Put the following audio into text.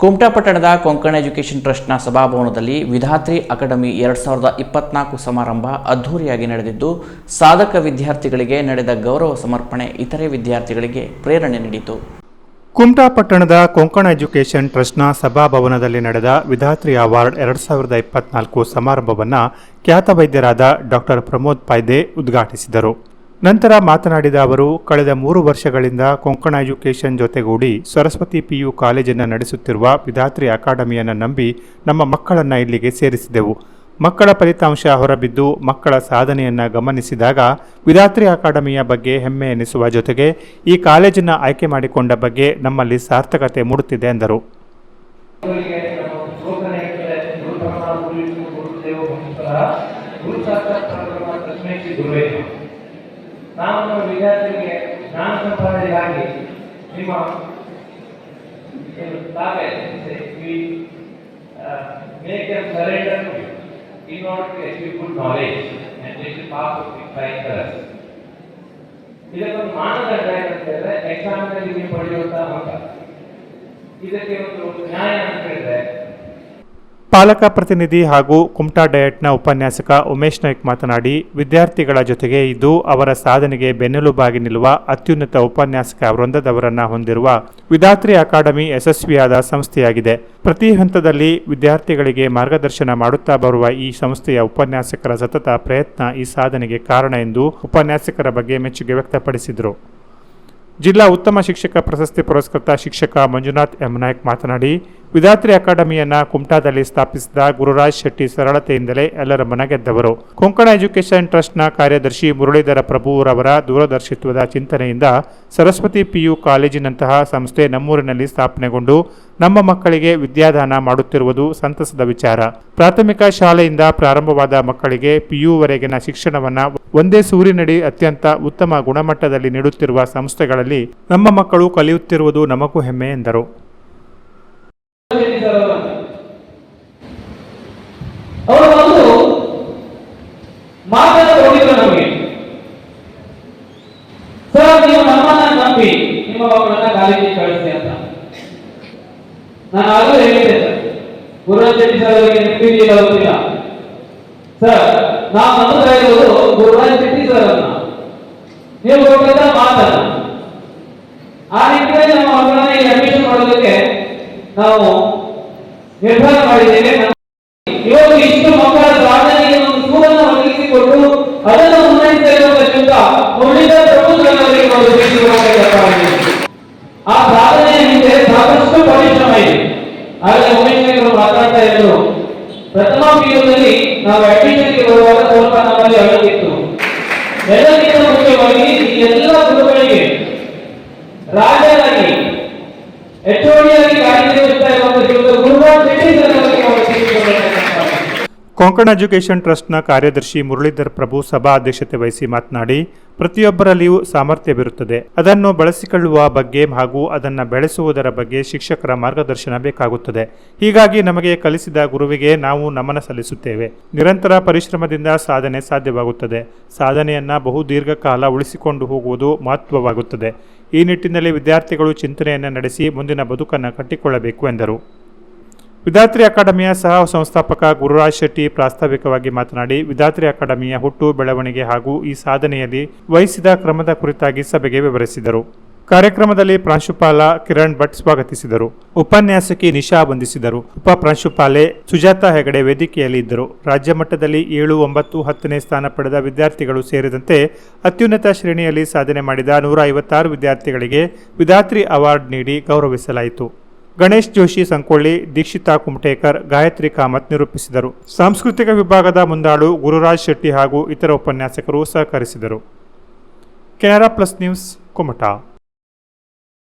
ಕುಮಟಾ ಪಟ್ಟಣದ ಕೊಂಕಣ ಎಜುಕೇಷನ್ ಟ್ರಸ್ಟ್ನ ಸಭಾಭವನದಲ್ಲಿ ವಿಧಾತ್ರಿ ಅಕಾಡೆಮಿ ಎರಡು ಸಾವಿರದ ಇಪ್ಪತ್ನಾಲ್ಕು ಸಮಾರಂಭ ಅದ್ಧೂರಿಯಾಗಿ ನಡೆದಿದ್ದು, ಸಾಧಕ ವಿದ್ಯಾರ್ಥಿಗಳಿಗೆ ನಡೆದ ಗೌರವ ಸಮರ್ಪಣೆ ಇತರೆ ವಿದ್ಯಾರ್ಥಿಗಳಿಗೆ ಪ್ರೇರಣೆ ನೀಡಿತು. ಕುಮಟಾ ಪಟ್ಟಣದ ಕೊಂಕಣ ಎಜುಕೇಷನ್ ಟ್ರಸ್ಟ್ನ ಸಭಾಭವನದಲ್ಲಿ ನಡೆದ ವಿಧಾತ್ರಿ ಅವಾರ್ಡ್ ಎರಡು ಸಾವಿರದ ಇಪ್ಪತ್ನಾಲ್ಕು ಸಮಾರಂಭವನ್ನು ಖ್ಯಾತ ವೈದ್ಯರಾದ ಡಾಕ್ಟರ್ ಪ್ರಮೋದ್ ಪಾಯ್ದೆ ಉದ್ಘಾಟಿಸಿದರು. ನಂತರ ಮಾತನಾಡಿದ ಅವರು, ಕಳೆದ ಮೂರು ವರ್ಷಗಳಿಂದ ಕೊಂಕಣ ಎಜುಕೇಷನ್ ಜೊತೆಗೂಡಿ ಸರಸ್ವತಿ ಪಿಯು ಕಾಲೇಜನ್ನು ನಡೆಸುತ್ತಿರುವ ವಿಧಾತ್ರಿ ಅಕಾಡೆಮಿಯನ್ನು ನಂಬಿ ನಮ್ಮ ಮಕ್ಕಳನ್ನು ಇಲ್ಲಿಗೆ ಸೇರಿಸಿದೆವು. ಮಕ್ಕಳ ಫಲಿತಾಂಶ ಹೊರಬಿದ್ದು ಮಕ್ಕಳ ಸಾಧನೆಯನ್ನು ಗಮನಿಸಿದಾಗ ವಿಧಾತ್ರಿ ಅಕಾಡೆಮಿಯ ಬಗ್ಗೆ ಹೆಮ್ಮೆ ಎನಿಸುವ ಜೊತೆಗೆ ಈ ಕಾಲೇಜನ್ನು ಆಯ್ಕೆ ಮಾಡಿಕೊಂಡ ಬಗ್ಗೆ ನಮ್ಮಲ್ಲಿ ಸಾರ್ಥಕತೆ ಮೂಡುತ್ತಿದೆ ಎಂದರು. ನಮಃ. ನಾವು ನಮ್ಮ ವಿದ್ಯಾರ್ಥಿಗಳಿಗೆ ಜ್ಞಾನ ಸಂಪಾದನೆಗಾಗಿ ನಿಮ್ಮ ಏನು ತಾವೇ make a surrender in order to achieve good knowledge and they should pass with fighters ಇದಕ್ಕೊಂದು ಮಾನದಂಡ ಏನಂತ ಹೇಳಿದ್ರೆ ಎಕ್ಸಾಮ್ನಲ್ಲಿ ನೀವು ಪಡೆಯುವಂತಹ ಅಂಕ ಇದಕ್ಕೆ ಒಂದು ನ್ಯಾಯ ಅಂತ ಹೇಳಿದ್ರೆ ಪಾಲಕ ಪ್ರತಿನಿಧಿ ಹಾಗೂ ಕುಮಟಾ ಡಯಟ್ನ ಉಪನ್ಯಾಸಕ ಉಮೇಶ್ ನಾಯ್ಕ್ ಮಾತನಾಡಿ, ವಿದ್ಯಾರ್ಥಿಗಳ ಜೊತೆಗೆ ಇದು ಅವರ ಸಾಧನೆಗೆ ಬೆನ್ನೆಲುಬಾಗಿ ನಿಲ್ಲುವ ಅತ್ಯುನ್ನತ ಉಪನ್ಯಾಸಕ ವೃಂದದವರನ್ನ ಹೊಂದಿರುವ ವಿದಾತ್ರಿ ಅಕಾಡೆಮಿ ಯಶಸ್ವಿಯಾದ ಸಂಸ್ಥೆಯಾಗಿದೆ. ಪ್ರತಿ ಹಂತದಲ್ಲಿ ವಿದ್ಯಾರ್ಥಿಗಳಿಗೆ ಮಾರ್ಗದರ್ಶನ ಮಾಡುತ್ತಾ ಬರುವ ಈ ಸಂಸ್ಥೆಯ ಉಪನ್ಯಾಸಕರ ಸತತ ಪ್ರಯತ್ನ ಈ ಸಾಧನೆಗೆ ಕಾರಣ ಎಂದು ಉಪನ್ಯಾಸಕರ ಬಗ್ಗೆ ಮೆಚ್ಚುಗೆ ವ್ಯಕ್ತಪಡಿಸಿದರು. ಜಿಲ್ಲಾ ಉತ್ತಮ ಶಿಕ್ಷಕ ಪ್ರಶಸ್ತಿ ಪುರಸ್ಕೃತ ಶಿಕ್ಷಕ ಮಂಜುನಾಥ್ ಎಂ ನಾಯ್ಕ್ ಮಾತನಾಡಿ ವಿಧಾತ್ರಿ ಅಕಾಡೆಮಿಯನ್ನ ಕುಮಟಾದಲ್ಲಿ ಸ್ಥಾಪಿಸಿದ ಗುರುರಾಜ್ ಶೆಟ್ಟಿ ಸರಳತೆಯಿಂದಲೇ ಎಲ್ಲರ ಮನಗೆದ್ದವರು. ಕೊಂಕಣ ಎಜುಕೇಷನ್ ಟ್ರಸ್ಟ್ನ ಕಾರ್ಯದರ್ಶಿ ಮುರಳೀಧರ ಪ್ರಭುರವರ ದೂರದರ್ಶಿತ್ವದ ಚಿಂತನೆಯಿಂದ ಸರಸ್ವತಿ ಪಿಯು ಕಾಲೇಜಿನಂತಹ ಸಂಸ್ಥೆ ನಮ್ಮೂರಿನಲ್ಲಿ ಸ್ಥಾಪನೆಗೊಂಡು ನಮ್ಮ ಮಕ್ಕಳಿಗೆ ವಿದ್ಯಾದಾನ ಮಾಡುತ್ತಿರುವುದು ಸಂತಸದ ವಿಚಾರ. ಪ್ರಾಥಮಿಕ ಶಾಲೆಯಿಂದ ಪ್ರಾರಂಭವಾದ ಮಕ್ಕಳಿಗೆ ಪಿಯುವರೆಗಿನ ಶಿಕ್ಷಣವನ್ನ ಒಂದೇ ಸೂರಿನಡಿ ಅತ್ಯಂತ ಉತ್ತಮ ಗುಣಮಟ್ಟದಲ್ಲಿ ನೀಡುತ್ತಿರುವ ಸಂಸ್ಥೆಗಳಲ್ಲಿ ನಮ್ಮ ಮಕ್ಕಳು ಕಲಿಯುತ್ತಿರುವುದು ನಮಗೂ ಹೆಮ್ಮೆ ಎಂದರು ಅವರು ಒಂದು ಮಾತನ್ನು ಕೊಟ್ಟಿದ್ರು ನಮಗೆ ಸರ್ ನೀವು ನಮ್ಮನ್ನ ನಂಬಿ ನಿಮ್ಮ ಮಕ್ಕಳನ್ನ ಕಾಲೇಜಿಗೆ ಕಳಿಸಿ ಅಂತ ನಾನು ಆಗಲೂ ಹೇಳಿದ್ದೆ ಸರ್ ಅವರಿಗೆ ನಾವು ಇರೋದು ಗುರುರಾಜ್ ಶೆಟ್ಟಿ ಸರ್ ಅನ್ನ ನೀವು ಆ ನಿಟ್ಟಿನಲ್ಲಿ ನಮ್ಮ ಮಕ್ಕಳನ್ನ ಇಲ್ಲಿ ಅಡ್ಮಿಷನ್ ಮಾಡೋದಕ್ಕೆ ನಾವು ನಿರ್ಧಾರ ಮಾಡಿದ್ದೇವೆ. ಇವತ್ತು ಇಷ್ಟು ಮಕ್ಕಳ ಸಾಧನೆಗೆ ಒಂದು ಸೂರನ್ನು ಒದಗಿಸಿಕೊಟ್ಟು ಅದನ್ನು ಇರುವುದಕ್ಕಿಂತ ಉಳಿದ ಪ್ರಭುತ್ವಗಳಿಗೆ ನಾವು ಅಡ್ಮಿಷನ್ಗೆ ಬರುವಾಗ ಸ್ವಲ್ಪ ನಮ್ಮಲ್ಲಿ ಅಳಗಿತ್ತು ಎಲ್ಲಕ್ಕಿಂತ ಕೊಂಕಣ ಎಜುಕೇಷನ್ ಟ್ರಸ್ಟ್ನ ಕಾರ್ಯದರ್ಶಿ ಮುರಳೀಧರ್ ಪ್ರಭು ಸಭಾ ಅಧ್ಯಕ್ಷತೆ ವಹಿಸಿ ಮಾತನಾಡಿ, ಪ್ರತಿಯೊಬ್ಬರಲ್ಲಿಯೂ ಸಾಮರ್ಥ್ಯವಿರುತ್ತದೆ. ಅದನ್ನು ಬಳಸಿಕೊಳ್ಳುವ ಬಗ್ಗೆ ಹಾಗೂ ಅದನ್ನು ಬೆಳೆಸುವುದರ ಬಗ್ಗೆ ಶಿಕ್ಷಕರ ಮಾರ್ಗದರ್ಶನ ಬೇಕಾಗುತ್ತದೆ. ಹೀಗಾಗಿ ನಮಗೆ ಕಲಿಸಿದ ಗುರುವಿಗೆ ನಾವು ನಮನ ಸಲ್ಲಿಸುತ್ತೇವೆ. ನಿರಂತರ ಪರಿಶ್ರಮದಿಂದ ಸಾಧನೆ ಸಾಧ್ಯವಾಗುತ್ತದೆ. ಸಾಧನೆಯನ್ನು ಬಹು ದೀರ್ಘಕಾಲ ಉಳಿಸಿಕೊಂಡು ಹೋಗುವುದು ಮಹತ್ವವಾಗುತ್ತದೆ. ಈ ನಿಟ್ಟಿನಲ್ಲಿ ವಿದ್ಯಾರ್ಥಿಗಳು ಚಿಂತನೆಯನ್ನು ನಡೆಸಿ ಮುಂದಿನ ಬದುಕನ್ನು ಕಟ್ಟಿಕೊಳ್ಳಬೇಕು ಎಂದರು. ವಿಧಾತ್ರಿ ಅಕಾಡೆಮಿಯ ಸಹ ಸಂಸ್ಥಾಪಕ ಗುರುರಾಜ್ ಶೆಟ್ಟಿ ಪ್ರಾಸ್ತಾವಿಕವಾಗಿ ಮಾತನಾಡಿ ವಿಧಾತ್ರಿ ಅಕಾಡೆಮಿಯ ಹುಟ್ಟು, ಬೆಳವಣಿಗೆ ಹಾಗೂ ಈ ಸಾಧನೆಯಲ್ಲಿ ವಹಿಸಿದ ಕ್ರಮದ ಕುರಿತಾಗಿ ಸಭೆಗೆ ವಿವರಿಸಿದರು. ಕಾರ್ಯಕ್ರಮದಲ್ಲಿ ಪ್ರಾಂಶುಪಾಲ ಕಿರಣ್ ಭಟ್ ಸ್ವಾಗತಿಸಿದರು. ಉಪನ್ಯಾಸಕಿ ನಿಶಾ ವಂದಿಸಿದರು. ಉಪ ಪ್ರಾಂಶುಪಾಲೆ ಸುಜಾತಾ ಹೆಗಡೆ ವೇದಿಕೆಯಲ್ಲಿ ಇದ್ದರು. ರಾಜ್ಯ ಮಟ್ಟದಲ್ಲಿ ಏಳು, ಒಂಬತ್ತು, ಹತ್ತನೇ ಸ್ಥಾನ ಪಡೆದ ವಿದ್ಯಾರ್ಥಿಗಳು ಸೇರಿದಂತೆ ಅತ್ಯುನ್ನತ ಶ್ರೇಣಿಯಲ್ಲಿ ಸಾಧನೆ ಮಾಡಿದ ನೂರ ಐವತ್ತಾರು ವಿದ್ಯಾರ್ಥಿಗಳಿಗೆ ವಿದಾತ್ರಿ ಅವಾರ್ಡ್ ನೀಡಿ ಗೌರವಿಸಲಾಯಿತು. ಗಣೇಶ್ ಜೋಶಿ ಸಂಕೊಳ್ಳಿ, ದೀಕ್ಷಿತಾ ಕುಮಟೇಕರ್, ಗಾಯತ್ರಿ ಕಾಮತ್ ನಿರೂಪಿಸಿದರು. ಸಾಂಸ್ಕೃತಿಕ ವಿಭಾಗದ ಮುಂದಾಳು ಗುರುರಾಜ್ ಶೆಟ್ಟಿ ಹಾಗೂ ಇತರ ಉಪನ್ಯಾಸಕರು ಸಹಕರಿಸಿದರು. Canara plus news, Kumta.